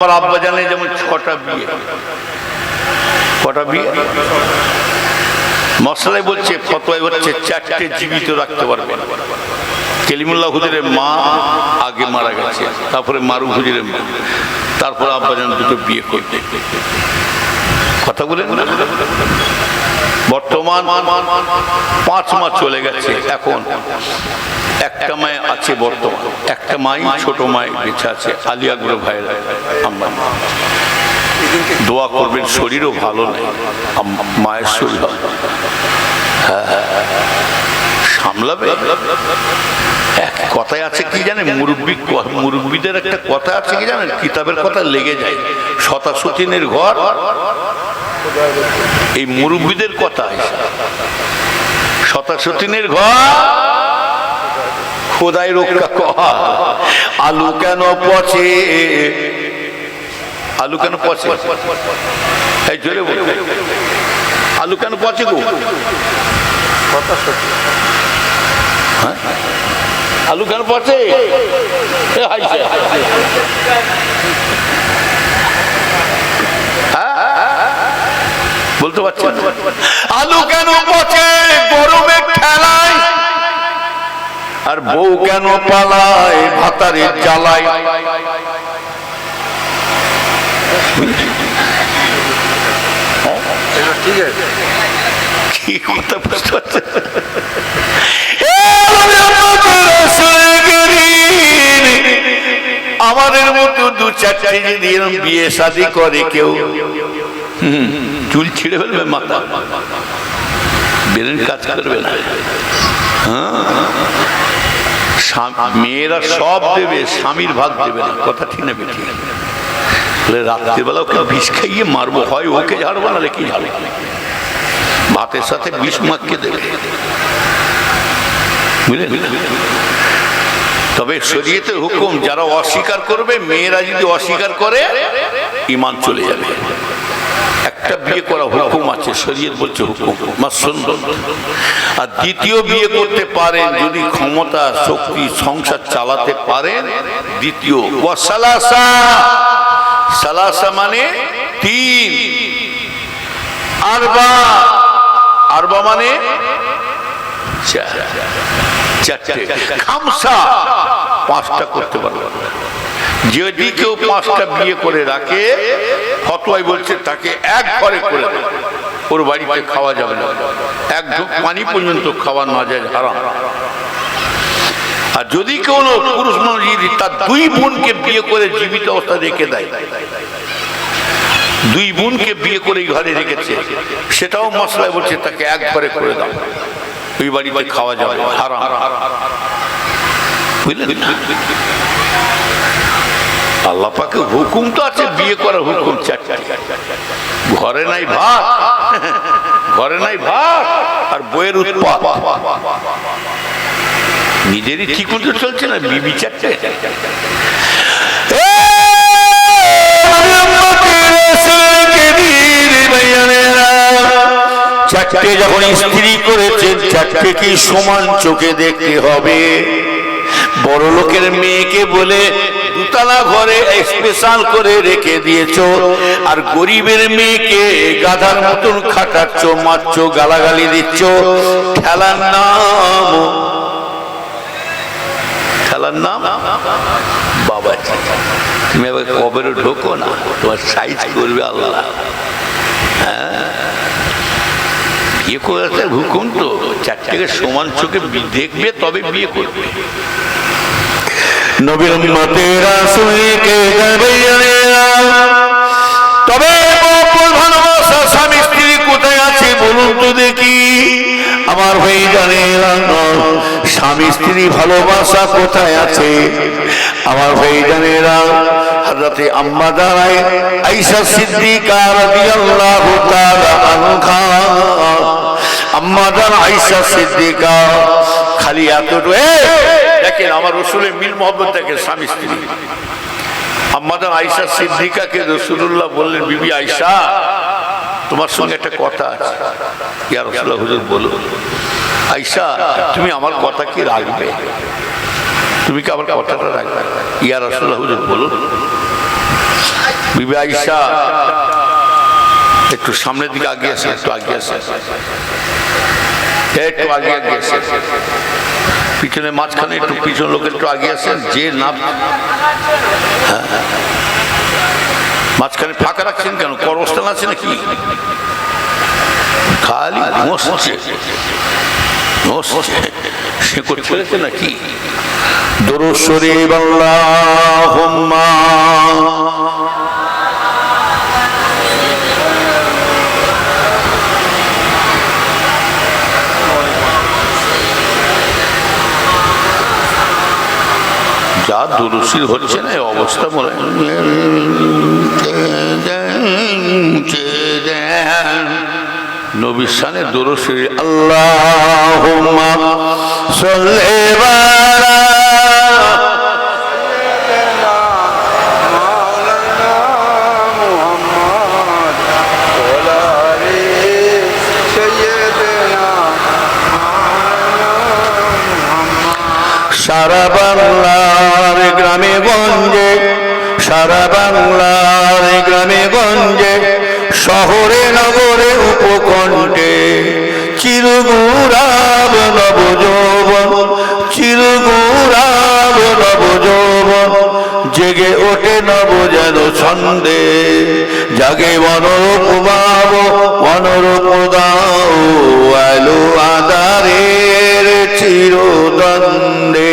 আমার আব্বা জানে যেমন ছটা বিয়ে। কটা বিয়ে। মশলাই বলছে ফতোয় হচ্ছে চারটে জীবিত রাখতে পারবে কেলিমুল্লাহ হুজুরের মা আগে মারা গেছে, তারপরে মারু হুজুরের মা। তারপরে আব্বা জান দুটো বিয়ে করবে। কথা বলে বর্তমান পাঁচ মাস চলে গেছে, এখন একটা মায় আছে বর্তমান একটা মাই ছোট মায় বেঁচে আছে আলিয়াগুলো ভাইয়ের আমার দোয়া করবেন শরীরও ভালো নেই মায়ের শরীর ভালো। হ্যাঁ, সামলাবে? এক কথায় আছে কি জানেন মুরব্বী মুরব্বীদের একটা কথা আছে কি জানেন কিতাবের কথা লেগে যায়। শতাশতিনের ঘর এই মুরব্বীদের কথা শতাশতিনের ঘর খোদাই রক্ষা আলু কেন পচে? আলু কেন পচে? এই জোরে বল। আলু কেন পচে গো? হ্যাঁ? আলু কেন পচে? হ্যাঁ? বলতে পারছি আলু কেন পচে? আর বউ কেন পালায়? ভাতারে জ্বালায়। আমাদের মতো দু চারটে যদি বিয়ে শাদি করে কেউ। চুল ছিঁড়ে ফেলবে মাথা। বেরেন কাজ করবে না। হ্যাঁ? মেয়েরা সব দেবে, স্বামীর ভাগ দেবে না। কথা ঠিক না বেঠিক। রাত্রিবেলা ওকে বিষ খাইয়ে মারবো, হয় ওকে ঝাড়বো, না কি ঝাড়বো? ভাতের সাথে বিষ মাখকে দেবে। তবে শরীয়তে হুকুম, যারা অস্বীকার করবে, মেয়েরা যদি অস্বীকার করে ইমান চলে যাবে। একটা বিয়ে করা হুকুম আছে, শরীয়ত বলছে হুকুম, মা সুন্দর। আর দ্বিতীয় বিয়ে করতে পারেন, যদি ক্ষমতা, শক্তি, সংসার চালাতে পারেন, দ্বিতীয় ওয়াসালাসা সালাসা। মানে তিন। আরবা। আরবা মানে চার চারটে। খামসা। পাঁচটা করতে পারবে যদি কেউ পাঁচটা বিয়ে করে রাখে, ফতোয়াই বলছে, তাকে এক ঘরে করে। ওর বাড়িতে খাওয়া যাবে না। এক পানি পর্যন্ত খাওয়া না যায়, হারাম। আর যদি কোনো পুরুষ মানুষ যদি তার দুই বোনকে বিয়ে করে জীবিত অবস্থা রেখে দেয়, দুই বোনকে বিয়ে করে ঘরে রেখেছে, সেটাও মশলায় বলছে, তাকে এক ঘরে করে দাও। ওই বাড়িতে খাওয়া যাবে, হারাম। বুঝলেন আল্লাহ পাকে হুকুম তো আছে, বিয়ে করার হুকুম চারটি ঘরে নাই ভাত। ঘরে নাই ভাত আর বইয়ের নিজেরই ঠিক মতো চলছে না বিবি চারটে চারটে যখন স্ত্রী করেছেন চারটেকে সমান চোখে দেখতে হবে? বড় লোকের মেয়েকে বলে দুতলা ঘরে স্পেশাল করে রেখে দিয়েছ। আর গরিবের মেয়েকে গাধার মতন খাটাচ্ছ, মারছ, গালাগালি দিচ্ছ। খেলার নাম খেলার নাম? বাবা তুমি আবার কবেরও ঢোকো না। তোমার সাইজ করবে আল্লাহ। হ্যাঁ? বিয়ে করাতে হুকুম তো। চারটেকে সমান চোখে দেখবে, তবে বিয়ে করবে। নবীর উম্মতেরা শুনিকে যাবে তবে ভালোবাসা স্বামী স্ত্রী কোথায় আছে বলুন তো দেখি। আমার হয়ে জানে স্বামী স্ত্রী ভালোবাসা কোথায় আছে? আমার হয়ে জানে হযরতে আম্মা দাঁড়ায়, আয়েশা সিদ্দিকা রাদিয়াল্লাহু আম্মা দাঁড় আয়েশা সিদ্দিকা, খালি এতটুকু দেখেন আমার রসুলের মিল মোহাম্মদ দেখেন, স্বামী স্ত্রী। আমাদের আয়সা সিদ্দিকাকে রসুল্লাহ বললেন, বিবি আয়সা তোমার সঙ্গে একটা কথা আছে। বলো আয়সা তুমি আমার কথা কি রাখবে? তুমি কি আমার কথাটা রাখবে? ইয়া রসুল্লাহ হুজুর বলুন, বিবি আইসা একটু সামনের দিকে আগে আসে একটু আগে আসে একটু আগে আগে আসে পিছনে মাঝখানে একটু পিছন লোক একটু আগে আসেন যে না। মাঝখানে ফাঁকা রাখছেন কেন? করস্থান আছে নাকি? খালি মসছে সে করে ছেড়েছে নাকি? আল্লাহুম্মা। যা দুরুশির হচ্ছে না এই অবস্থা মনে নবীর সানে দুরুশির আল্লাহ সারা বাংলার গ্রামে গঞ্জে, সারা বাংলার গ্রামে গঞ্জে, শহরে, নগরে, উপকণ্ঠে চিরগুরাব নব যৌবন চিরগুরাব নব যৌবন জেগে ওঠে নব যেন ছন্দে, জাগে মনোরূপ ভাব মনোরূপ দাও, আলো আদারের চিরদণ্ডে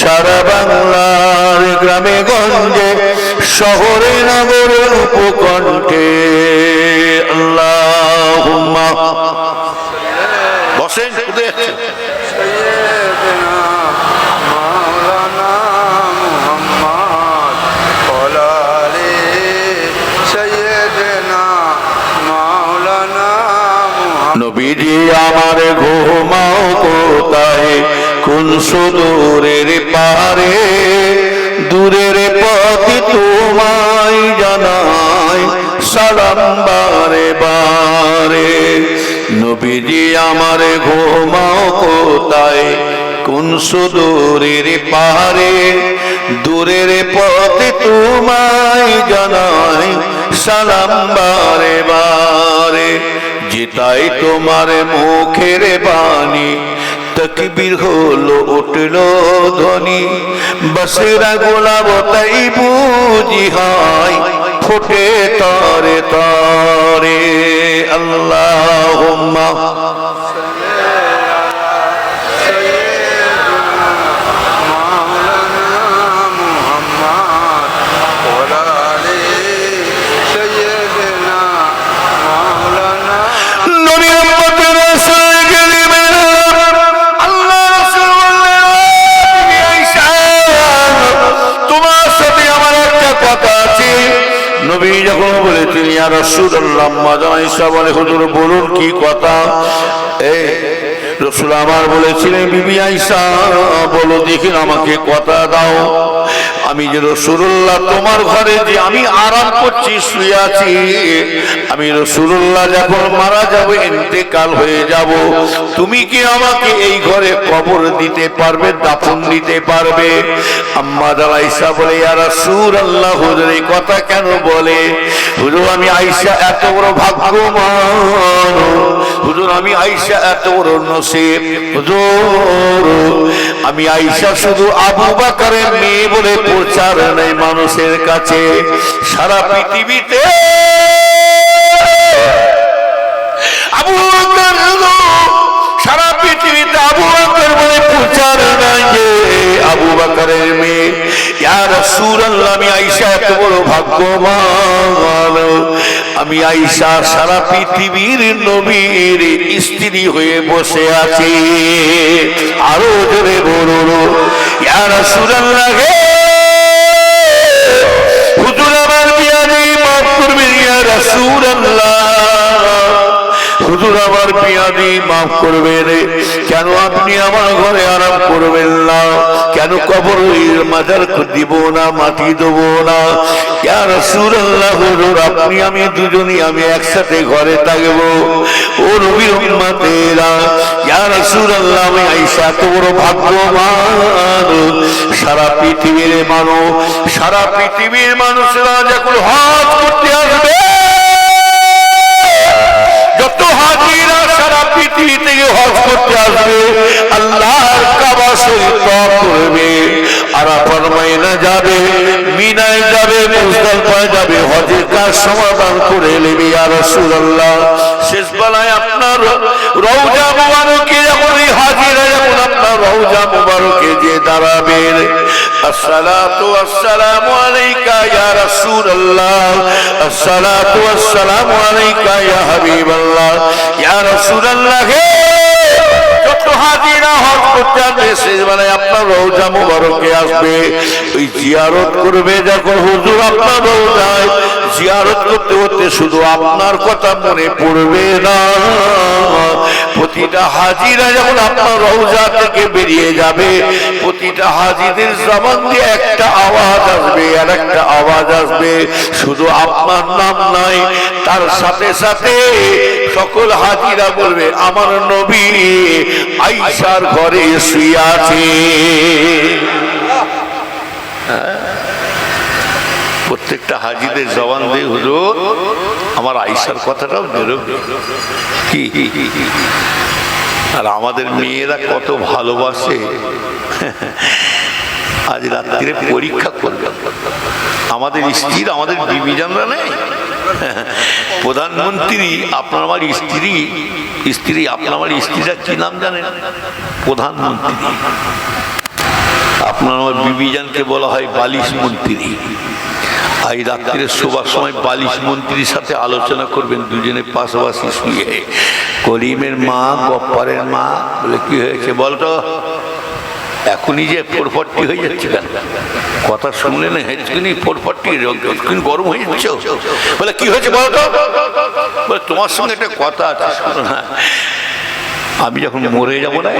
সারা বাংলার গ্রামে গঞ্জে শহরে নগরে উপকণ্ঠে। আল্লাহ বসেন আমার ঘুমাও কোথায়? কোন সুদূরের পারে? দূরের পথ তোমায় জানাই, সালাম বারে বারে। নবীজি, আমার ঘুমাও কোথায়? কোন সুদূরের পারে? দূরের পথে তোমায় জানাই, সালাম বারে বারে। যেটাই তোমার মুখের বাণী, তকবীর হলো, উঠল ধ্বনি। বসেরা গোলাব তাই বুঝি হয়, ফুটে তারে তারে। আল্লাহ রাসূলুল্লাহ মাদান বলে, হুজুর, বলুন কি কথা? এই রসুল আমার বলেছিলেন, বিবি আইসা, বলো দেখি আমাকে কথা দাও। আমি যে রসুল্লাহ তোমার ঘরে যে আমি আরাম করছি, শুয়ে আছি, আমি রসুল্লাহ যখন মারা যাব, ইন্তেকাল হয়ে যাব, তুমি কি আমাকে এই ঘরে কবর দিতে পারবে, দাফন দিতে পারবে? আম্মা আইসা বলে ইয়ারা সুর আল্লাহ হুজুর, এই কথা কেন বলে? হুজুর, আমি আইসা এত বড় ভাগ্যমান হুজুর, আমি আইসা এত বড় নসিব। হুজুর আমি আইসা শুধু আবু বাকারের মেয়ে বলে প্রচার নেই মানুষের কাছে। সারা পৃথিবীতে আবু সারা পৃথিবীতে আবু বকর বলে প্রচার নাই আবু বকরের মেয়ে। ইয়া রাসূলুল্লাহ, আমি আইসা এত বড় ভাগ্যবান। আমি আয়েশা সারা পৃথিবীর নবীর স্ত্রী হয়ে বসে আছি। আরও জোরে বলুন ইয়া আমার পিয়াদি মাফ করবেন। কেন আপনি আমার ঘরে আরাম করবেন না? কেন কবর মাজার দিব না, মাটি দেবো না? আপনি, আমি দুজনই, আমি একসাথে ঘরে থাকব। ও ভাগ্যবান। সারা পৃথিবীর মানুষ, সারা পৃথিবীর মানুষরা যখন হজ করতে আসবে থেকে হজ করতে আসবে, আল্লাহর কাবা করবে। মাইনা যাবে, মিনায় যাবে মুজদালিফায় যাবে, হজের কাজ সমাধান করে নেবে আর রাসূলুল্লাহ। শেষ বেলায় আপনার রওজা মুবারকে যখন এই হাজিরা যখন আপনার রওজা মুবারকে যে দাঁড়াবেন। আসসালাতু আসসালামু আলাইকা ইয়া রাসূলুল্লাহ। আসসালাতু আসসালামু আলাইকা ইয়া হাবিবাল্লাহ। ইয়া রাসূলুল্লাহ যত হাজিরা হজ করতে আসবে, শেষবেলায় আপনার রওজা মুবারকে আসবে। ওই জিয়ারত করবে যখন হুজুর আপনার রওজায় জিয়ারত করতে করতে শুধু আপনার কথা মনে পড়বে না। প্রতিটা হাজিরা যখন আপনার রওজা থেকে বেরিয়ে যাবে, প্রতিটা হাজিদের জবান দিয়ে একটা আওয়াজ আসবে আর একটা আওয়াজ আসবে। শুধু আপনার নাম নাই, তার সাথে সাথে সকল হাজিরা বলবে, আমার নবী আইসার ঘরে শুয়ে আছে। প্রত্যেকটা হাজিদের জবান দিয়ে, হুজুর, আমার আইসার কথাটাও বেরোবে কি? আর আমাদের মেয়েরা কত ভালোবাসে। আজ রাত্রিরে পরীক্ষা করবে। আমাদের স্ত্রীর আমাদের বিবিজানরা নেই। প্রধানমন্ত্রী, আপনার আমার স্ত্রী স্ত্রী, আপনার আমার স্ত্রীরা কি নাম জানেন? প্রধানমন্ত্রী। আপনার আমার বিবিজানকে বলা হয় বালিশ মন্ত্রী। আজ রাত্রে শোবার সময় বালিশ মন্ত্রীর সাথে আলোচনা করবেন, দুজনে পাশাপাশি শুয়ে। করিমের মা, গপ্পারের মা, বলে কি হয়েছে বলতো? এখনই যে ফোরফট্টি হয়ে যাচ্ছে কেন? কথা শুনলে না হেঁচকুনি ফোরফট্টি হেঁচকুনি গরম হয়ে যাচ্ছে। বলে কি হয়েছে বলতো? বলে তোমার সঙ্গে একটা কথা আছে আমি যখন মরে যাব না,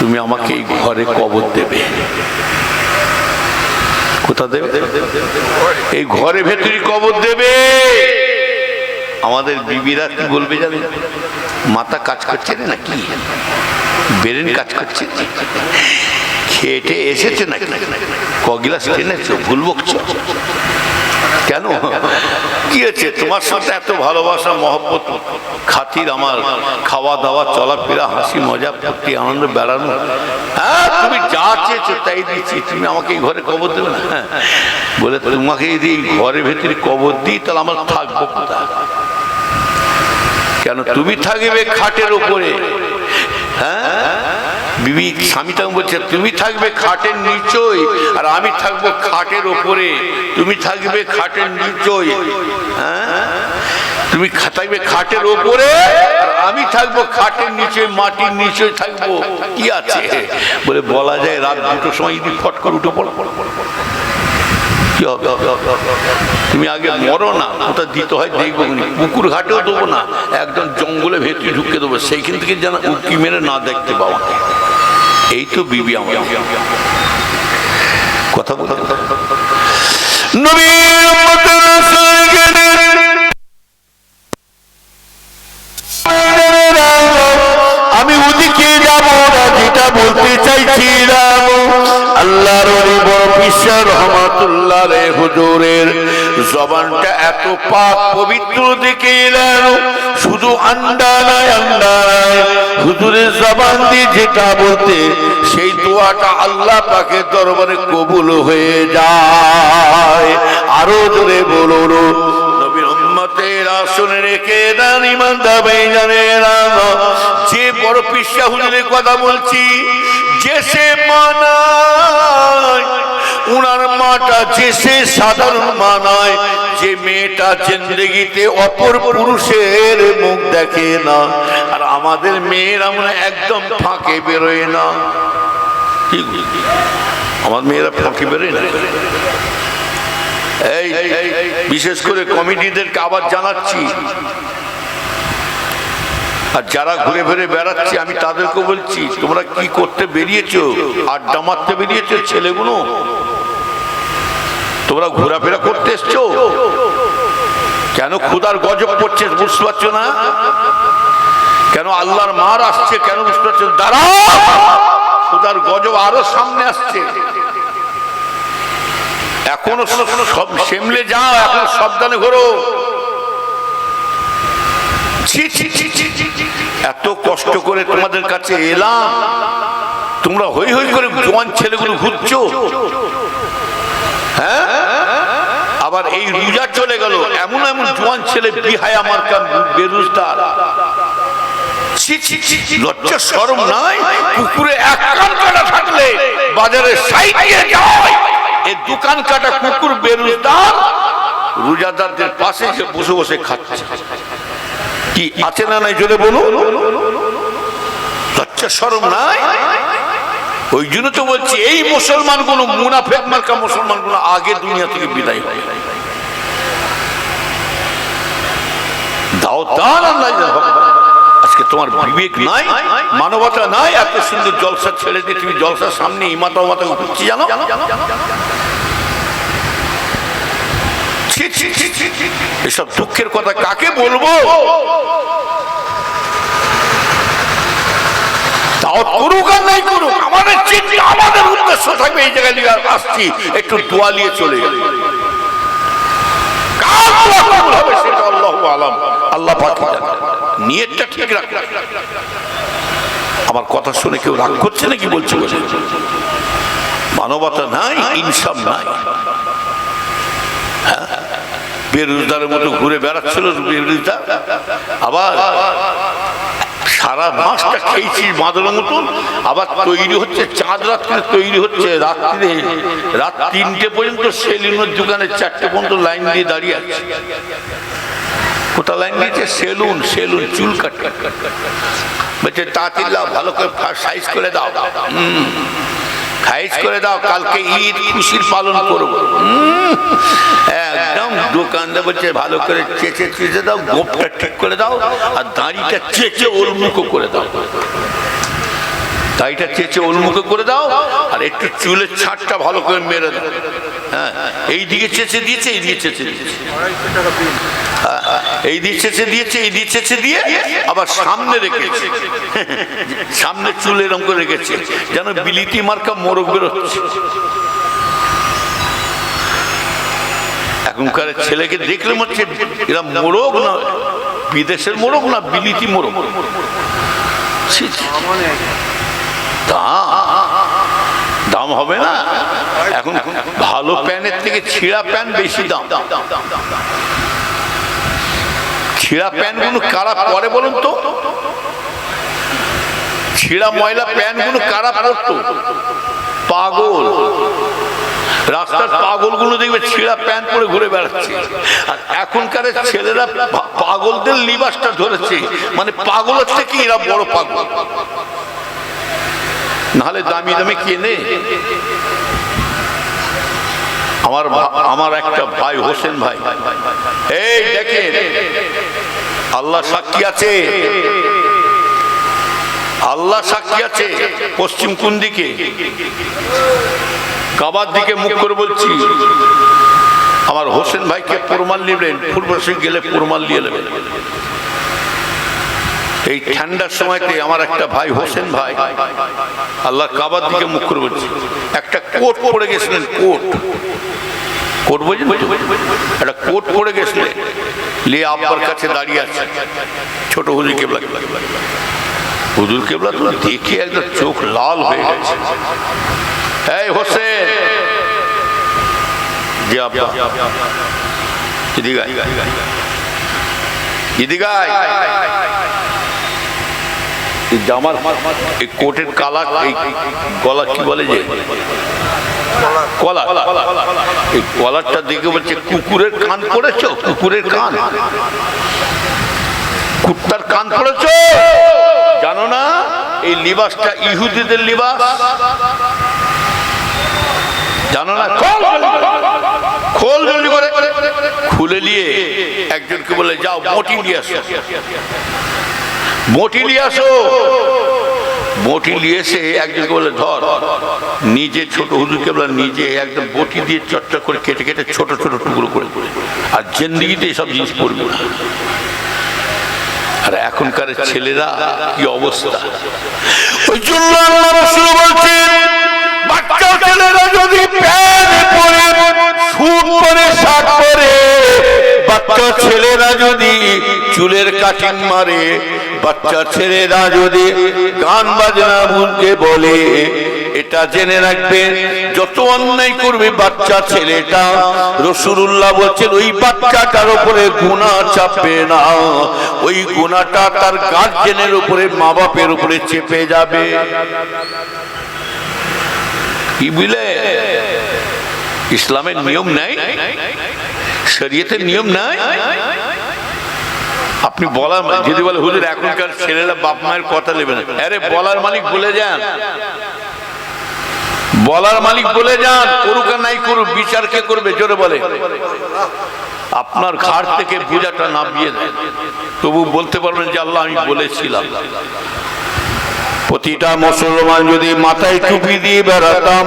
তুমি আমাকে এই ঘরে কবর দেবে। কোথা দেবে? এই ঘরে ভেতরে কবর দেবে। আমাদের বিবিরা কি বলবে জানে? মাথা কাজ করছে না কি বেরেন কাজ করছে। খেটে এসেছে নাকি? কগিলাস টেনেছো? ভুল বকছো? কেন? কি হচ্ছে? তোমার সাথে এত ভালোবাসা, মহব্বত, খাতির আমার। খাওয়া দাওয়া চলাফেরা, হাসি, মজা, ফুর্তি, আনন্দ, বেড়ানো। হ্যাঁ তুমি যা চেয়েছো তাই দিচ্ছি। তুমি আমাকে এই ঘরে কবর দেবে না? হ্যাঁ। বলে তোমাকে যদি ঘরের ভেতরে কবর দিই, তাহলে আমার থাকব কোথায়? কেন? তুমি থাকবে খাটের উপরে। হ্যাঁ? বিবি স্বামীটা বলছে, তুমি থাকবে খাটের নিচই, আর আমি থাকব খাটের ওপরে। তুমি থাকবে খাটের নিচই হ্যাঁ? তুমি থাকবে খাটের ওপরে আমি থাকব খাটের নিচে, মাটির নিচে থাকব। কি আছে? বলে, বলা যায় রাত দুটোর সময় যদি ফট করে উঠে পড়ো। পড়ো পড়ো। কি তুমি আগে মরো না, ওটা দিতে হয় দেখব। পুকুর ঘাটেও দেবো না, একদম জঙ্গলে ভেতরে ঢুকে দেবো। সেইখান থেকে যেন উকি মেরে না দেখতে পাওয়া। এই তো বিবি আমার। কথা আমি ওদিকে যাব না, যেটা বলতে চাইছিলাম। আল্লাহর বিশ্বের রহমাতুল্লাহ রে হুজুরের জবানটা এত পাক পবিত্র দেখে এলেন শুধু আন্ডা নাই আন্ডা নাই হুজুরের জবান দিয়ে যেটা বলতে, সেই দোয়াটা আল্লাহ পাকের দরবারে কবুল হয়ে যায়। আরও জোরে বলুন, নবীর উম্মতের রেখে দেন ইমান দাবে জানে যে বড় পিসা হুজুরের কথা বলছি, যে সে মানায় উনার মাটা যে সে সাধারণ মানায়, যে মেয়েটা জিন্দগিতে অপর পুরুষের মুখ দেখে না, আর আমাদের মেয়েরা হয় একদম ফাঁকে বেরোয় না। আমার মেয়েরা ফাঁকে বেরোয় না? এই, বিশেষ করে কমিটিদেরকে আবার জানাচ্ছি। আর যারা ঘুরে ঘুরে বেড়াচ্ছে, আমি তাদেরকে বলছি, তোমরা কি করতে বেরিয়েছো? আড্ডা মারতে বেরিয়েছো, ছেলেগুলো? তোমরা ঘোরাফেরা করতে এসছো? কেন খুদার গজব পড়ছে, বুঝতে পারছ না? কেন আল্লাহর মার আসছে, কেন বুঝতে পারছ? দাঁড়া খুদার গজব আরও সামনে আসছে। এখনও সব সেমলে যাও, এখন সাবধানে ঘোরো। এত কষ্ট করে তোমাদের কাছে এলাম। তোমরা হই হই করে জোয়ান ছেলেগুলো ঘুরছো। হ্যাঁ? আবার এই রোজা চলে গেল এমন এমন জোয়ান ছেলে বিহায় আমার ছি, ছি, লজ্জা শরম নাই? কুকুরে এক কান কাটা থাকলে বাজারে সাইডে যায় এই দোকান কাটা কুকুর বেরোজগার রোজাদারদের পাশে বসে বসে খাচ্ছে। কি আছে না নাই জোরে বলুন? লজ্জা শরম নাই? ওই জন্য তো বলছি, এই মুসলমানগুলো মুনাফেক মার্কা মুসলমানগুলো আগে দুনিয়া থেকে বিদায় হয়। দাও আজকে তোমার নাই, মানবতা নাই, এত সুন্দর জলসা ছেড়ে দিয়ে তুমি সামনে উঠছি, জানো। এসব দুঃখের কথা কাকে বলব? নাই আমাদের এই নিয়ে একটু চলে কবুল হবে সেটা আল্লাহু আলাম। ঠিক আমার কথা শুনে কেউ রাগ করছে নাকি বলছে বলে? মানবতা নাই ইনসাম নাই। হ্যাঁ? বেরোজগারের মতো ঘুরে বেড়াচ্ছিল আবার সারা মাসটা খেয়েছি মাদুর মতন। আবার তৈরি হচ্ছে, চাঁদ রাত্রে তৈরি হচ্ছে রাত্রে রাত তিনটে পর্যন্ত সেলুনের দোকানে চারটে পর্যন্ত লাইন দিয়ে দাঁড়িয়ে আছে। কোথা লাইন দিয়েছে? সেলুন চুল কাট। তাঁতিল্লা ভালো করে সাইজ করে দাও। হুম। সাইজ করে দাও, কালকে ঈদ, খুশির পালন করব। একদম দোকানদার বলছে, ভালো করে চেঁচে চেঁচে দাও, গোপটা ঠিক করে দাও, আর দাড়িটা চেঁচে উন্মুখ করে দাও। দাড়িটা চেঁচে উন্মুখ করে দাও, আর একটু চুলের ছাঁটটা ভালো করে মেরে দাও। হ্যাঁ এই দিকে চেঁচে দিয়েছে এই দিকে চেঁচে দিয়েছে। এই দিচ্ছে দিয়েছে, এই দিচ্ছে দিয়ে আবার সামনে রেখেছে। সামনে চুল এরকম করে রেখেছে, যেন বিলিতি মার্কা মোরগ বেরোচ্ছে। এখনকার ছেলেকে দেখলে মনে হচ্ছে এরা মোরগ না, বিদেশের মোরগ না, বিলিতি মোরগ। দাম হবে না। এখন ভালো প্যানের থেকে ছিঁড়া প্যান বেশি দাম। ছিঁড়া প্যান্টগুলো কারা পরে বলুন তো? ছিঁড়া ময়লা প্যান্টগুলো কারা পরতো? পাগল। রাস্তার পাগলগুলো দেখবে ছিঁড়া প্যান্ট পরে ঘুরে বেড়াচ্ছে। আর এখনকার ছেলেরা পাগলদের লিবাসটা ধরেছে। মানে পাগল হচ্ছে কি? এরা বড় পাগল। নাহলে দামি দামি কেনে? আমার আমার একটা ভাই, হোসেন ভাই। এই দেখেন আল্লাহ সাক্ষী আছে। আল্লাহ সাক্ষী আছে পশ্চিম কোন দিকে? কাবার দিকে মুখ করে বলছি। আমার হোসেন ভাইকে প্রমাণ নিলেন পূর্ব সিং গেলে প্রমাণ নিয়ে নেবেন এই ঠান্ডার সময়তে আমার একটা ভাই হোসেন ভাই আল্লাহ কাবার দিকে মুখ করে বলছি। একটা কোট পরে গেছিলেন, কোট। কোট বোঝেন? একটা কোট পরে গেছিলেন। লিয়ে আব্বার কাছে দাঁড়িয়ে আছে ছোট হুজুর কেবলা হুজুর কেবলা তো দেখে একদম চোখ লাল হয়ে গেছে এই হোসেন জি আব্বা এদিকে আয়। এদিকে আয়। এই জামার এই কোটের কালা এই গলা কি বলে যে এই কলারটা দেখে বলছে, কুকুরের কান পড়েছ? কুকুরের কান? কুত্তার কান পড়েছ? জানো না, এই লিবাসটা ইহুদিদের লিবাস। জানো না, খোল জলদি করে। খোল নিয়ে একজনকে বলে, যাও, মোটি নিয়ে আসো। বটি নিয়ে আসো। বটি নিয়ে এসে একজনকে বলে, ধর, নিজে ছোট হুজুরকে বলে, নিজে একদম বটি দিয়ে চর্চা করে কেটে কেটে ছোট ছোট টুকরো করে আর জিন্দিগিতে এসব জিনিস পড়বে না। আর এখনকার ছেলেরা কি অবস্থা? ওই জন্য আল্লাহ বাচ্চা ছেলেরা যদি পরে পরে বাচ্চা ছেলেরা যদি চুলের কাটিং মারে, বাচ্চা ছেলেরা যদি গান বাজনা বুঝতে বলে, এটা জেনে রাখবেন, যত অন্যায় করবে বাচ্চা ছেলেটা রসুল্লাহ বলছেন, ওই বাচ্চাটার উপরে গুণা চাপবে না। ওই গুণাটা তার গার্জেনের উপরে মা বাপের উপরে চেপে যাবে। কি বুঝলে? ইসলামের নিয়ম নাই? শরীয়তের নিয়ম নাই। আপনি বলার যদি বলে, হুজুর, এখনকার ছেলেরা বাপ মায়ের কথা নেবে না। আরে, বলার মালিক বলে যান। বলার মালিক বলে যান, করুক নাই করুক, বিচার কে করবে? জোরে বলে। আপনার ঘাট থেকে বোঝাটা নামিয়ে দেন। তবু বলতে পারবেন যে, আল্লাহ, আমি বলেছিলাম। প্রতিটা মুসলমান যদি মাথায় টুপি দিয়ে বেড়াতাম,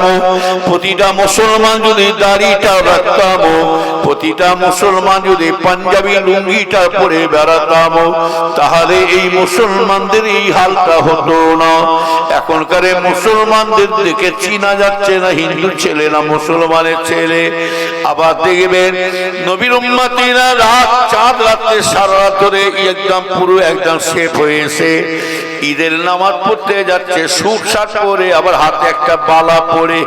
প্রতিটা মুসলমান যদি দাড়িটা রাখতাম, প্রতিটা মুসলমান যদি পাঞ্জাবি লুঙ্গিটা পরে বেড়াতাম, তাহলে এই মুসলমানদের এই হালটা হতো না। এখনকার মুসলমানদের দেখে চিনা যাচ্ছে না হিন্দু ছেলে না মুসলমানের ছেলে। আবার দেখবেন নবীর উম্মাতিরা রাত চাঁদ রাত্রে সারা রাত ধরে একদম পুরো একদম সেফ হয়েছে ঈদের নামাজ পড়তে যাচ্ছে সুট শার্ট পরে আবার হাতে একটা বালা পরে।